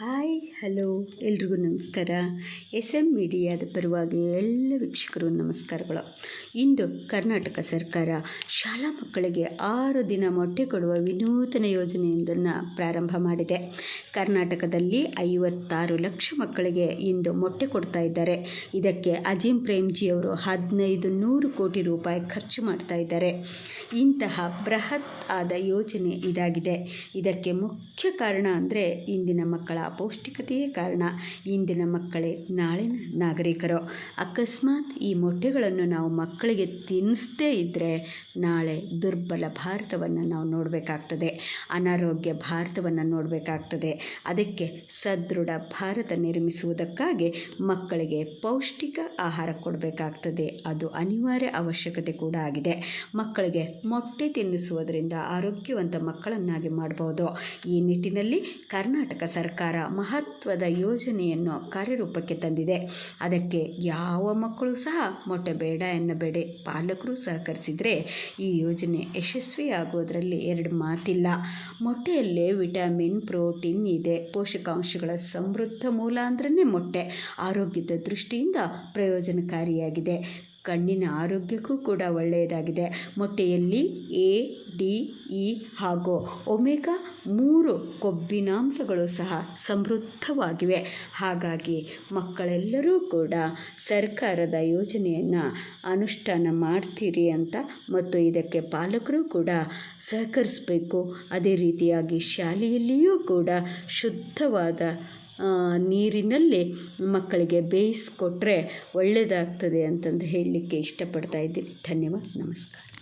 Hi, hello, ಎಲ್ರಿಗೂ ನಮಸ್ಕಾರ. S M ಮೀಡಿಯಾದ ಪರವಾಗಿ ಎಲ್ಲ ವೀಕ್ಷಕರು ನಮಸ್ಕಾರಗಳು. ಇಂದು ಕರ್ನಾಟಕ ಸರ್ಕಾರ ಶಾಲಾ ಮಕ್ಕಳಿಗೆ ಆರು ದಿನ ಮೊಟ್ಟೆ ಕೊಡುವ ವಿನೂತನ ಯೋಜನೆಯೊಂದನ್ನು ಪ್ರಾರಂಭ ಮಾಡಿದೆ. ಕರ್ನಾಟಕದಲ್ಲಿ ಐವತ್ತಾರು ಲಕ್ಷ ಮಕ್ಕಳಿಗೆ ಇಂದು ಮೊಟ್ಟೆ ಕೊಡ್ತಾ ಇದ್ದಾರೆ. ಇದಕ್ಕೆ ಅಜಿಂ ಪ್ರೇಮ್ಜಿಯವರು ಹದಿನೈದು ನೂರು ಕೋಟಿ ರೂಪಾಯಿ ಖರ್ಚು ಮಾಡ್ತಾ ಇದ್ದಾರೆ. ಇಂತಹ ಬೃಹತ್ ಆದ ಯೋಜನೆ ಇದಾಗಿದೆ. ಇದಕ್ಕೆ ಮುಖ್ಯ ಕಾರಣ ಅಂದರೆ ಇಂದಿನ ಮಕ್ಕಳ ಅಪೌಷ್ಟಿಕತೆಯೇ ಕಾರಣ. ಇಂದಿನ ಮಕ್ಕಳೇ ನಾಳಿನ ನಾಗರಿಕರು. ಅಕಸ್ಮಾತ್ ಈ ಮೊಟ್ಟೆಗಳನ್ನು ನಾವು ಮಕ್ಕಳಿಗೆ ತಿನ್ನಿಸದೇ ಇದ್ದರೆ ನಾಳೆ ದುರ್ಬಲ ಭಾರತವನ್ನು ನಾವು ನೋಡಬೇಕಾಗ್ತದೆ. ಅನಾರೋಗ್ಯ ಭಾರತವನ್ನು ನೋಡಬೇಕಾಗ್ತದೆ. ಅದಕ್ಕೆ ಸದೃಢ ಭಾರತ ನಿರ್ಮಿಸುವುದಕ್ಕಾಗಿ ಮಕ್ಕಳಿಗೆ ಪೌಷ್ಟಿಕ ಆಹಾರ ಕೊಡಬೇಕಾಗ್ತದೆ. ಅದು ಅನಿವಾರ್ಯ ಅವಶ್ಯಕತೆ ಕೂಡ ಆಗಿದೆ. ಮಕ್ಕಳಿಗೆ ಮೊಟ್ಟೆ ತಿನ್ನಿಸುವುದರಿಂದ ಆರೋಗ್ಯವಂತ ಮಕ್ಕಳನ್ನಾಗಿ ಮಾಡಬಹುದು ಈ ನಿಟ್ಟಿನಲ್ಲಿ ಕರ್ನಾಟಕ ಸರ್ಕಾರ ಮಹತ್ವದ ಯೋಜನೆಯನ್ನು ಕಾರ್ಯರೂಪಕ್ಕೆ ತಂದಿದೆ. ಅದಕ್ಕೆ ಯಾವ ಮಕ್ಕಳು ಸಹ ಮೊಟ್ಟೆ ಬೇಡ ಎನ್ನಬೇಡಿ. ಪಾಲಕರು ಸಹಕರಿಸಿದರೆ ಈ ಯೋಜನೆ ಯಶಸ್ವಿಯಾಗುವುದರಲ್ಲಿ ಎರಡು ಮಾತಿಲ್ಲ. ಮೊಟ್ಟೆಯಲ್ಲೇ ವಿಟಮಿನ್, ಪ್ರೋಟೀನ್ ಇದೆ. ಪೋಷಕಾಂಶಗಳ ಸಮೃದ್ಧ ಮೂಲ ಅಂದ್ರೇ ಮೊಟ್ಟೆ. ಆರೋಗ್ಯದ ದೃಷ್ಟಿಯಿಂದ ಪ್ರಯೋಜನಕಾರಿಯಾಗಿದೆ. ಕಣ್ಣಿನ ಆರೋಗ್ಯಕ್ಕೂ ಕೂಡ ಒಳ್ಳೆಯದಾಗಿದೆ. ಮೊಟ್ಟೆಯಲ್ಲಿ ಎ, ಡಿ, ಇ ಹಾಗೂ ಒಮೆಗಾ ಮೂರು ಕೊಬ್ಬಿನಾಮ್ಲಗಳು ಸಹ ಸಮೃದ್ಧವಾಗಿವೆ. ಹಾಗಾಗಿ ಮಕ್ಕಳೆಲ್ಲರೂ ಕೂಡ ಸರ್ಕಾರದ ಯೋಜನೆಯನ್ನು ಅನುಷ್ಠಾನ ಮಾಡ್ತೀರಿ ಅಂತ ಮತ್ತು ಇದಕ್ಕೆ ಪಾಲಕರು ಕೂಡ ಸಹಕರಿಸಬೇಕು. ಅದೇ ರೀತಿಯಾಗಿ ಶಾಲೆಯಲ್ಲಿಯೂ ಕೂಡ ಶುದ್ಧವಾದ ನೀರಿನಲ್ಲಿ ಮಕ್ಕಳಿಗೆ ಬೇಯಿಸ್ಕೊಟ್ರೆ ಒಳ್ಳೆಯದಾಗ್ತದೆ ಅಂತಂದು ಹೇಳಲಿಕ್ಕೆ ಇಷ್ಟಪಡ್ತಾ ಇದ್ದೀನಿ. ಧನ್ಯವಾದ. ನಮಸ್ಕಾರ.